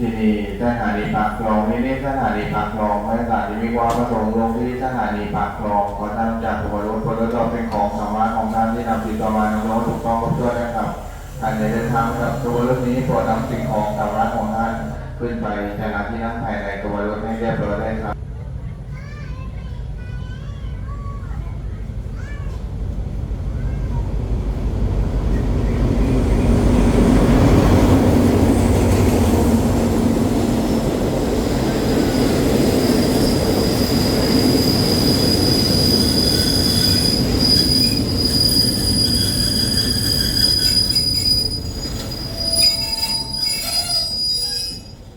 ที่มีสถานีปากคลองนี่นี่สถานีปากคลองบรรยากาศที่มีความประสงค์ลงที่สถานีปากคลองขอท่านจากตัวรถคนรถเป็นของสามารถของท่านที่นำสิ่งต่อมาน้องๆถูกต้องครบถ้วนนะครับท่านในเดินทางกับตัวรถนี้โปรดนำสิ่งของสามารถของท่านขึ้นไปในลานที่นั่งภายในตัวรถให้เรียบร้อยได้ครับ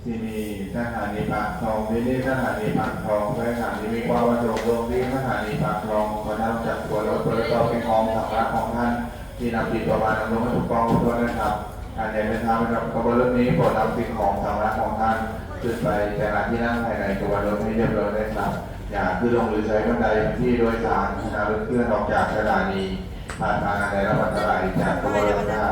ที่นี่ สถานีปากคลองที่นี่สถานีปากคลองสถานีมีความประสงค์ลงที่สถานีปากคลองขอนำจากตัวรถตัวรถต่อเป็นของสาระของท่านที่นำติดตัวมาน้องให้ถูกต้องครบถ้วนนะครับอันใดเป็นทางไปกับขบวนรถนี้โปรดนำสิ่งของสาระของท่านขึ้นไปแต่ละที่นั่งภายในตัวรถให้เรียบร้อยได้ครับอย่าขึ้นลงหรือใช้บันไดที่โดยสารขณะรถเคลื่อนออกจากสถานีผ่านทางอันใดรับอันตรายจากตัวรถได้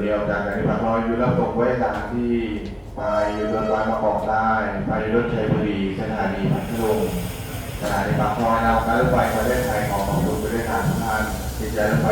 เดียวจากการที่พักน้อยอยู่แล้วตรงไว้ทางที่ไปอยู่รถไฟมาบอกได้ไปรถชัยบุรีสถานีพัทลุงสถานีปากคลองนำการรถไฟประเทศไทยขอขอบคุณไปด้วยทางทุกท่านที่ใช้รถไฟ